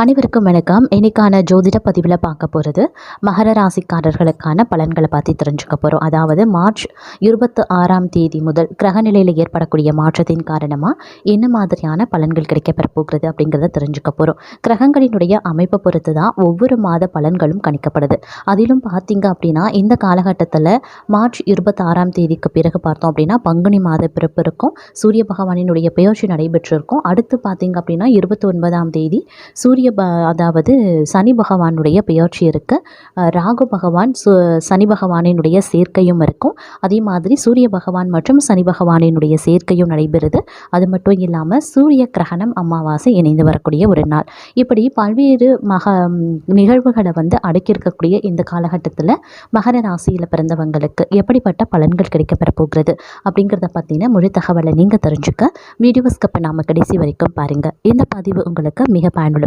அனைவருக்கும் வணக்கம். இன்னைக்கான ஜோதிட பதிவில் பார்க்க போகிறது மகர ராசிக்காரர்களுக்கான பலன்களை பற்றி தெரிஞ்சுக்க போகிறோம் அதாவது மார்ச் இருபத்தி ஆறாம் தேதி முதல் கிரகநிலையில் ஏற்படக்கூடிய மாற்றத்தின் காரணமாக என்ன மாதிரியான பலன்கள் கிடைக்கப்பெற போகிறது அப்படிங்கிறத தெரிஞ்சுக்க போகிறோம் கிரகங்களினுடைய அமைப்பை பொறுத்து தான் ஒவ்வொரு மாத பலன்களும் கணிக்கப்படுது. அதிலும் பார்த்தீங்க அப்படின்னா இந்த காலகட்டத்தில் மார்ச் இருபத்தாறாம் தேதிக்கு பிறகு பார்த்தோம் அப்படின்னா பங்குனி மாத பிறப்பு இருக்கும். சூரிய பகவானினுடைய பெயர்ச்சி நடைபெற்றிருக்கும். அடுத்து பார்த்தீங்க அப்படின்னா இருபத்தி ஒன்பதாம் தேதி சூரிய ப அதாவது சனி பகவானுடைய பெயர்ச்சி இருக்கு. ராகு பகவான் சு சனி பகவானினுடைய சேர்க்கையும் இருக்கும். அதே மாதிரி சூரிய பகவான் மற்றும் சனி பகவானினுடைய சேர்க்கையும் நடைபெறுது. அது மட்டும் இல்லாமல் சூரிய கிரகணம் அமாவாசை இணைந்து வரக்கூடிய ஒரு நாள். இப்படி பல்வேறு மக நிகழ்வுகளை வந்து அடுக்கியிருக்கக்கூடிய இந்த காலகட்டத்தில் மகர ராசியில் பிறந்தவங்களுக்கு எப்படிப்பட்ட பலன்கள் கிடைக்கப்பெற போகிறது அப்படிங்கிறத பற்றின முழு தகவலை நீங்கள் தெரிஞ்சுக்க வீடியோஸ்கப்பை நாம் நாம கடைசி வரைக்கும் பாருங்கள் இந்த பதிவு உங்களுக்கு மிக பயனுள்ள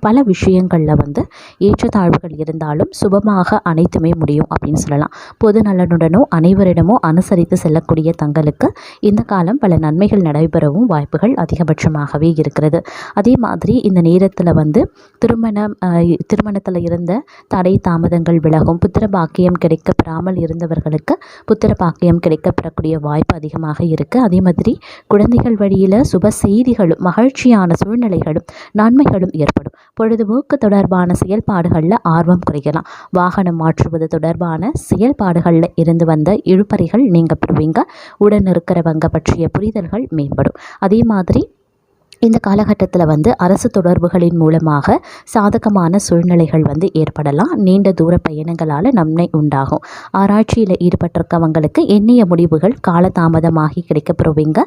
பல விஷயங்களில் வந்து ஏற்றத்தாழ்வுகள் இருந்தாலும் சுபமாக அனைத்துமே முடியும் அப்படின்னு சொல்லலாம். பொது நலனுடனோ அனைவரிடமோ அனுசரித்து செல்லக்கூடிய தங்களுக்கு இந்த காலம் பல நன்மைகள் நடைபெறவும் வாய்ப்புகள் அதிகபட்சமாகவே இருக்கிறது. அதே மாதிரி இந்த நேரத்தில் வந்து திருமணம் திருமணத்தில் இருந்த தடை தாமதங்கள் விலகும் புத்திர பாக்கியம் கிடைக்கப்பெறாமல் இருந்தவர்களுக்கு புத்திர பாக்கியம் கிடைக்கப்பெறக்கூடிய வாய்ப்பு அதிகமாக இருக்குது அதே மாதிரி குழந்தைகள் வழியில் சுப செய்திகளும் மகிழ்ச்சியான சூழ்நிலைகளும் நன்மைகளும் ஏற்படும். பொழுதுபோக்கு தொடர்பான செயல்பாடுகளில் ஆர்வம் குறையலாம். வாகனம் மாற்றுவது தொடர்பான செயல்பாடுகளில் இருந்து வந்த இழுபறிகள் நீங்கள் பெறுவீங்க. உடன் இருக்கிறவங்க பற்றிய புரிதல்கள் மேம்படும். அதே மாதிரி இந்த காலகட்டத்தில் வந்து அரசு தொடர்புகளின் மூலமாக சாதகமான சூழ்நிலைகள் வந்து ஏற்படலாம். நீண்ட தூர பயணங்களால் நன்மை உண்டாகும். ஆராய்ச்சியில் ஈடுபட்டிருக்கவங்களுக்கு எண்ணிய முடிவுகள் காலதாமதமாகி கிடைக்கப்பெறுவீங்க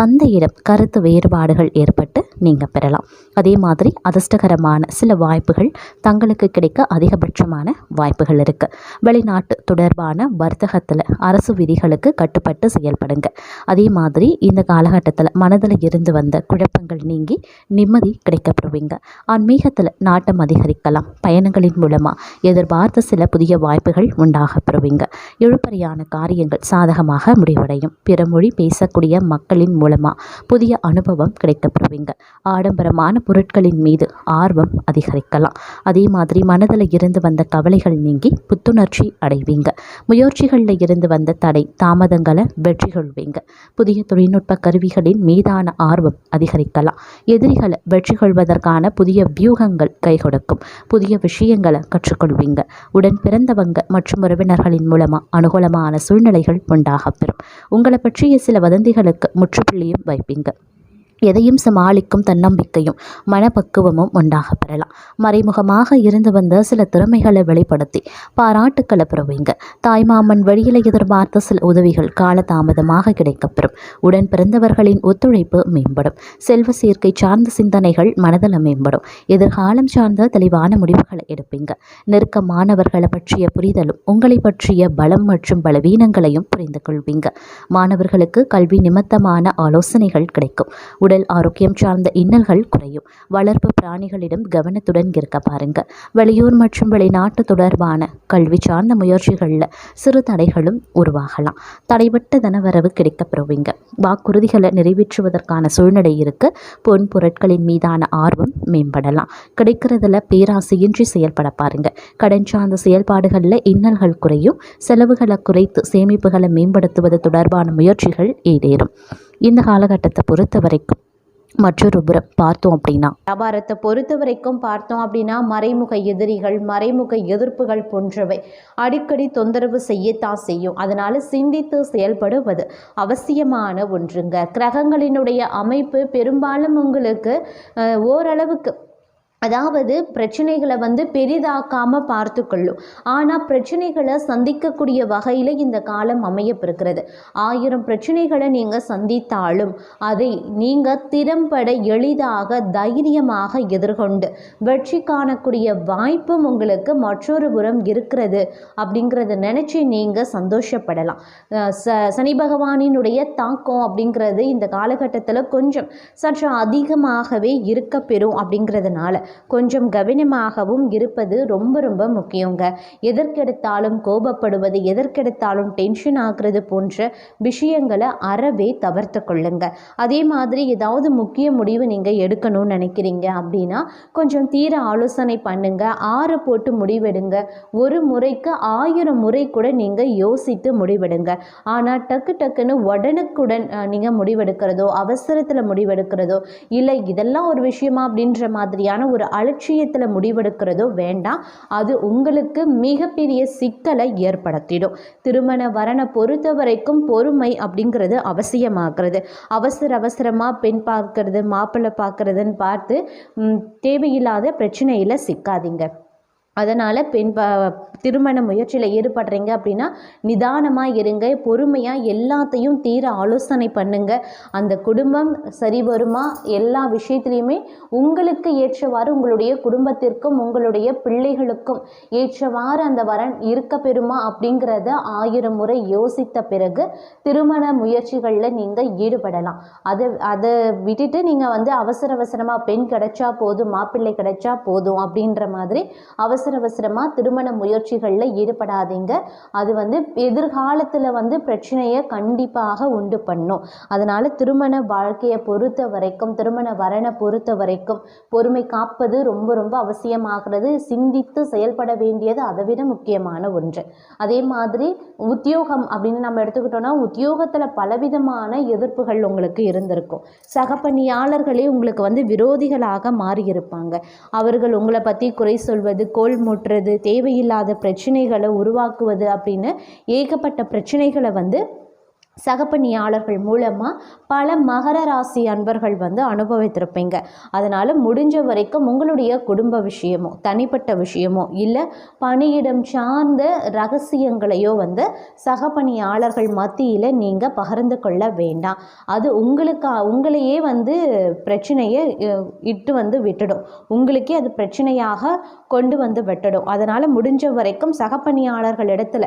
தந்தையிடம் கருத்து வேறுபாடுகள் ஏற்பட்டு நீங்கள் பெறலாம். அதே மாதிரி அதிர்ஷ்டகரமான சில வாய்ப்புகள் தங்களுக்கு கிடைக்க அதிகபட்சமான வாய்ப்புகள் இருக்குது வெளிநாட்டு தொடர்பான வர்த்தகத்தில் அரசு விதிகளுக்கு கட்டுப்பட்டு செயல்படுங்க. அதே மாதிரி இந்த காலகட்டத்தில் மனதில் இருந்து வந்த குழப்பங்கள் நீங்கி நிம்மதி கிடைக்கப்படுவீங்க. ஆன்மீகத்தில் நாட்டம் அதிகரிக்கலாம். பயணங்களின் மூலமாக எதிர்பார்த்த சில புதிய வாய்ப்புகள் உண்டாக பெறுவீங்க இழுபறியான காரியங்கள் சாதகமாக முடிவடையும். பிற மொழி பேசக்கூடிய மக்களின் மூலமாக புதிய அனுபவம் கிடைக்கப்படுவீங்க. ஆடம்பரமான பொருட்களின் மீது ஆர்வம் அதிகரிக்கலாம். அதே மாதிரி மனதில் இருந்து வந்த கவலைகள் நீங்கி புத்துணர்ச்சி அடைவீங்க. முயற்சிகளில் இருந்து வந்த தடை தாமதங்களை வெற்றி கொள்வீங்க புதிய தொழில்நுட்ப கருவிகளின் மீதான ஆர்வம் அதிகரிக்கலாம். எதிரிகளை வெற்றி கொள்வதற்கான புதிய வியூகங்கள் கை கொடுக்கும் புதிய விஷயங்களை கற்றுக்கொள்வீங்க. உடன் பிறந்தவங்க மற்றும் உறவினர்களின் மூலமாக அனுகூலமான சூழ்நிலைகள் உண்டாகப் பெறும் உங்களை பற்றிய சில வதந்திகளுக்கு முற்றுப்புள்ளியும் வைப்பீங்க. எதையும் சமாளிக்கும் தன்னம்பிக்கையும் மனப்பக்குவமும் உண்டாக பெறலாம். மறைமுகமாக இருந்து வந்த சில திறமைகளை வெளிப்படுத்தி பாராட்டுக்களை பெறுவீங்க. தாய்மாமன் வழியில் எதிர்பார்த்த சில உதவிகள் காலதாமதமாக கிடைக்கப்பெறும். உடன் பிறந்தவர்களின் ஒத்துழைப்பு மேம்படும். செல்வ சேர்க்கை சார்ந்த சிந்தனைகள் மனதில் மேம்படும். எதிர்காலம் சார்ந்த தெளிவான முடிவுகளை எடுப்பீங்க. நெருக்கமானவர்களை பற்றிய புரிதலும் உங்களை பற்றிய பலம் மற்றும் பலவீனங்களையும் புரிந்து கொள்வீங்க மாணவர்களுக்கு கல்வி நிமித்தமான ஆலோசனைகள் கிடைக்கும். உடல் ஆரோக்கியம் சார்ந்த இன்னல்கள் குறையும். வளர்ப்பு பிராணிகளிடம் கவனத்துடன் இருக்க பாருங்க. வெளியூர் மற்றும் வெளிநாட்டு தொடர்பான கல்வி சார்ந்த முயற்சிகளில் சிறு தடைகளும் உருவாகலாம். தடைபட்ட தனவரவு கிடைக்கப்பெறுவீங்க வாக்குறுதிகளை நிறைவேற்றுவதற்கான சூழ்நிலை இருக்கு. பொன் பொருட்களின் மீதான ஆர்வம் மேம்படலாம். கிடைக்கிறதுல பேராசையின்றி செயல்பட பாருங்க. கடன் சார்ந்த செயல்பாடுகளில் இன்னல்கள் குறையும். செலவுகளை குறைத்து சேமிப்புகளை மேம்படுத்துவது தொடர்பான முயற்சிகள் ஈடேறும் இந்த காலகட்டத்தை பொறுத்த வரைக்கும் மற்றொரு புறம் பார்த்தோம் அப்படின்னா வியாபாரத்தை பொறுத்த வரைக்கும் பார்த்தோம் அப்படின்னா மறைமுக எதிரிகள் மறைமுக எதிர்ப்புகள் போன்றவை அடிக்கடி தொந்தரவு செய்யத்தான் செய்யும். அதனால சிந்தித்து செயல்படுவது அவசியமான ஒன்றுங்க. கிரகங்களினுடைய அமைப்பு பெரும்பாலும் உங்களுக்கு ஓரளவுக்கு அதாவது பிரச்சனைகளை வந்து பெரிதாக்காமல் பார்த்துக்கொள்ளும் ஆனால் பிரச்சனைகளை சந்திக்கக்கூடிய வகையில் இந்த காலம் அமையப்பிருக்கிறது ஆயிரம் பிரச்சனைகளை நீங்கள் சந்தித்தாலும் அதை நீங்கள் திறம்பட எளிதாக தைரியமாக எதிர்கொண்டு வெற்றி காணக்கூடிய வாய்ப்பும் உங்களுக்கு மற்றொரு புறம் இருக்கிறது அப்படிங்கிறத நினச்சி நீங்கள் சந்தோஷப்படலாம். ச சனி பகவானினுடைய தாக்கம் அப்படிங்கிறது இந்த காலகட்டத்தில் கொஞ்சம் சற்று அதிகமாகவே இருக்க பெறும் அப்படிங்கிறதுனால. கொஞ்சம் கவனமாகவும் இருப்பது ரொம்ப ரொம்ப முக்கியங்க. எதற்கெடுத்தாலும் கோபப்படுவது எதற்கெடுத்தாலும் டென்ஷன் ஆகிறது போன்ற விஷயங்களை அறவே தவிர்த்து கொள்ளுங்க. அதே மாதிரி ஏதாவது முக்கிய முடிவு நீங்கள் எடுக்கணும்னு நினைக்கிறீங்க அப்படின்னா கொஞ்சம் தீர ஆலோசனை பண்ணுங்க. ஆற போட்டு முடிவெடுங்க. ஒரு முறைக்கு ஆயிரம் முறை கூட நீங்கள் யோசித்து முடிவெடுங்க. ஆனால் டக்கு டக்குன்னு உடனுக்குடன் நீங்கள் முடிவெடுக்கிறதோ அவசரத்தில் முடிவெடுக்கிறதோ இல்லை இதெல்லாம் ஒரு விஷயமா அப்படின்ற மாதிரியான ஒரு அலட்சியத்தில் முடிவெடுக்கிறதோ வேண்டாம். அது உங்களுக்கு மிகப்பெரிய சிக்கலை ஏற்படுத்திடும். திருமண வரனை பொறுத்த வரைக்கும் பொறுமை அப்படிங்கிறது அவசியமாகிறது. அவசர அவசரமாக பெண் பார்க்கறது மாப்பிள்ளை பார்க்கறதுன்னு பார்த்து தேவையில்லாத பிரச்சனையில் சிக்காதீங்க. அதனால் பெண் ப திருமண முயற்சியில் ஈடுபடுறீங்க அப்படின்னா நிதானமாக இருங்க பொறுமையாக எல்லாத்தையும் தீர ஆலோசனை பண்ணுங்க. அந்த குடும்பம் சரி வருமா? எல்லா விஷயத்துலையுமே உங்களுக்கு ஏற்றவாறு உங்களுடைய குடும்பத்திற்கும் உங்களுடைய பிள்ளைகளுக்கும் ஏற்றவாறு அந்த வரன் இருக்க பெறுமா அப்படிங்கிறத ஆயிரம் முறை யோசித்த பிறகு திருமண முயற்சிகளில் நீங்கள் ஈடுபடலாம். அதை அதை விட்டுட்டு நீங்கள் வந்து அவசர அவசரமாக பெண் கிடைச்சா போதும் மாப்பிள்ளை கிடைச்சா போதும் அப்படின்ற மாதிரி அவசர அவசரமாக திருமண முயற்சிகளில் ஈடுபடாதீங்க. அது வந்து எதிர்காலத்தில் வந்து பிரச்சனையை கண்டிப்பாக உண்டு பண்ணும். அதனால் திருமண வாழ்க்கையை பொறுத்த வரைக்கும் திருமண வரனை பொறுத்த வரைக்கும் பொறுமை காப்பது ரொம்ப ரொம்ப அவசியமாகிறது. சிந்தித்து செயல்பட வேண்டியது அதை விட முக்கியமான ஒன்று. அதே மாதிரி உத்தியோகம் அப்படின்னு நம்ம எடுத்துக்கிட்டோம்னா உத்தியோகத்தில் பலவிதமான எதிர்ப்புகள் உங்களுக்கு இருந்திருக்கும். சக பணியாளர்களே உங்களுக்கு வந்து விரோதிகளாக மாறியிருப்பாங்க. அவர்கள் உங்களை பற்றி குறை சொல்வது கோல் முட்டுறது தேவையில்லாத பிரச்சனைகளை உருவாக்குவது அப்படின்னு ஏகப்பட்ட பிரச்சனைகளை வந்து சகப்பணியாளர்கள் மூலமாக பல மகர ராசி அன்பர்கள் வந்து அனுபவித்திருப்பீங்க. அதனால் முடிஞ்ச வரைக்கும் உங்களுடைய குடும்ப விஷயமோ தனிப்பட்ட விஷயமோ இல்லை பணியிடம் சார்ந்த ரகசியங்களையோ வந்து சகப்பணியாளர்கள் மத்தியில் நீங்கள் பகிர்ந்து கொள்ள வேண்டாம். அது உங்களுக்கு உங்களையே வந்து பிரச்சனையை இட்டு வந்து விட்டுடும். உங்களுக்கே அது பிரச்சனையாக கொண்டு வந்து விட்டுடும். அதனால் முடிஞ்ச வரைக்கும் சகப்பணியாளர்கள் இடத்துல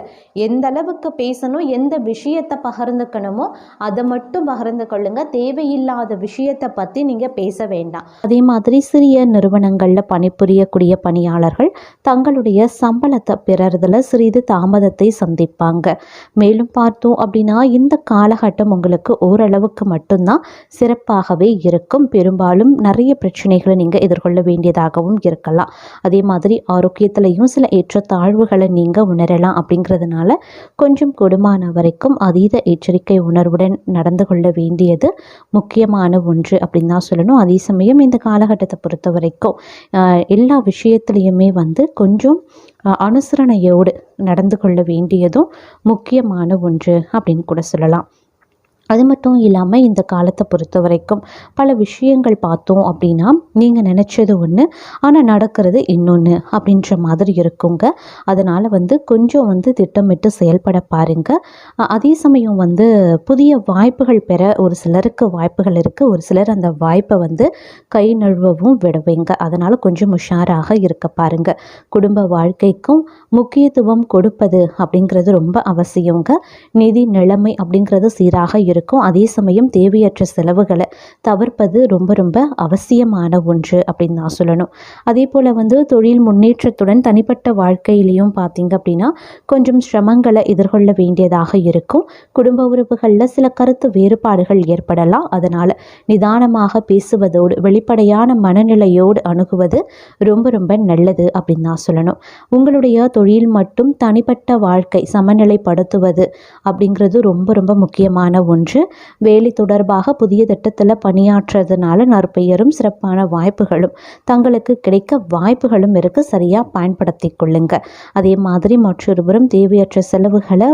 எந்த அளவுக்கு பேசணும் எந்த விஷயத்தை பகிர்ந்துக்கணுமோ அதை மட்டும் பகிர்ந்து கொள்ளுங்க. தேவையில்லாத விஷயத்தை பற்றி நீங்கள் பேச வேண்டாம். அதே மாதிரி சிறிய நிறுவனங்களில் பணிபுரியக்கூடிய பணியாளர்கள் தங்களுடைய சம்பளத்தை பெறறதுல சிறிது தாமதத்தை சந்திப்பாங்க. மேலும் பார்த்தோம் அப்படின்னா இந்த காலகட்டம் உங்களுக்கு ஓரளவுக்கு மட்டும்தான் சிறப்பாகவே இருக்கும். பெரும்பாலும் நிறைய பிரச்சனைகளை நீங்கள் எதிர்கொள்ள வேண்டியதாகவும் இருக்கலாம். அதே மாதிரி ஆரோக்கியத்திலையும் சில ஏற்றத்தாழ்வுகளை நீங்கள் உணரலாம் அப்படிங்கிறதுனால கொஞ்சம் கொடுமான வரைக்கும் அதீத எச்சரிக்கை உணர்வுடன் நடந்து கொள்ள வேண்டியது முக்கியமான ஒன்று அப்படின்னு தான் சொல்லணும். அதே சமயம் இந்த காலகட்டத்தை பொறுத்த வரைக்கும் ஆஹ், எல்லா விஷயத்துலையுமே வந்து கொஞ்சம் அனுசரணையோடு நடந்து கொள்ள வேண்டியதும் முக்கியமான ஒன்று அப்படின்னு கூட சொல்லலாம். அது மட்டும் இல்லாமல் இந்த காலத்தை பொறுத்த வரைக்கும் பல விஷயங்கள் பார்த்தோம் அப்படின்னா நீங்கள் நினச்சது ஒன்று ஆனால் நடக்கிறது இன்னொன்று அப்படின்ற மாதிரி இருக்குங்க. அதனால் வந்து கொஞ்சம் வந்து திட்டமிட்டு செயல்பட பாருங்க. அதே சமயம் வந்து புதிய வாய்ப்புகள் பெற ஒரு சிலருக்கு வாய்ப்புகள் இருக்குது ஒரு சிலர் அந்த வாய்ப்பை வந்து கை நழுவவும் விடுவீங்க. அதனால் கொஞ்சம் உஷாராக இருக்க பாருங்க. குடும்ப வாழ்க்கைக்கும் முக்கியத்துவம் கொடுப்பது அப்படிங்கிறது ரொம்ப அவசியங்க நிதி நிலைமை அப்படிங்கிறது சீராக இருக்கும். அதே சமயம் தேவையற்ற செலவுகளை தவிர்ப்பது ரொம்ப ரொம்ப அவசியமான ஒன்று அப்படின்னு நான் சொல்லணும். அதே போல் வந்து தொழில் முன்னேற்றத்துடன் தனிப்பட்ட வாழ்க்கையிலையும் பார்த்தீங்க அப்படின்னா கொஞ்சம் சிரமங்களை எதிர்கொள்ள வேண்டியதாக இருக்கும். குடும்ப உறவுகளில் சில கருத்து வேறுபாடுகள் ஏற்படலாம். அதனால் நிதானமாக பேசுவதோடு வெளிப்படையான மனநிலையோடு அணுகுவது ரொம்ப ரொம்ப நல்லது அப்படின்னு நான் சொல்லணும். உங்களுடைய தொழில் மட்டும் தனிப்பட்ட வாழ்க்கை சமநிலைப்படுத்துவது அப்படிங்கிறது ரொம்ப ரொம்ப முக்கியமான ஒன்று. வேலை தொடர்பாக புதிய திட்டத்தில் பணியாற்றுறதுனால நற்பெயரும் சிறப்பான வாய்ப்புகளும் தங்களுக்கு கிடைக்க வாய்ப்புகளும் இருக்குது சரியாக பயன்படுத்தி கொள்ளுங்க. அதே மாதிரி மற்றொருவரும் தேவையற்ற செலவுகளை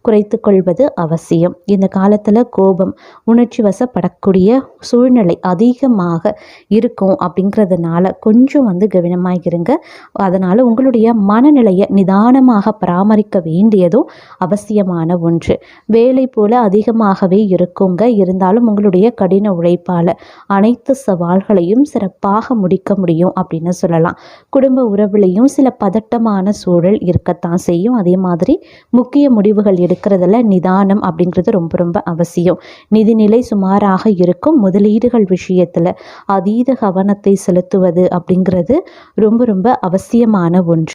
குறைத்து கொள்வது அவசியம். இந்த காலத்தில் கோபம் உணர்ச்சி வசப்படக்கூடிய சூழ்நிலை அதிகமாக இருக்கும் அப்படிங்கிறதுனால கொஞ்சம் வந்து கவனமாக இருங்க அதனால் உங்களுடைய மனநிலையை நிதானமாக பராமரிக்க வேண்டியதும் அவசியமான ஒன்று. வேலை போல அதிகமாகவே இருக்குங்க. இருந்தாலும் உங்களுடைய கடின உழைப்பால் அனைத்து சவால்களையும் சிறப்பாக முடிக்க முடியும் அப்படின்னு சொல்லலாம். குடும்ப உறவுலையும் சில பதட்டமான சூழல் இருக்கத்தான் செய்யும். அதே மாதிரி முக்கிய முடிவுகள் முடிவுகள் எடுக்கிறதுல நிதானம் அப்படிங்கிறது ரொம்ப ரொம்ப அவசியம். நிதிநிலை சுமாராக இருக்கும் முதலீடுகள் விஷயத்தில் அதீத கவனத்தை செலுத்துவது அப்படிங்கிறது ரொம்ப ரொம்ப அவசியமான ஒன்று.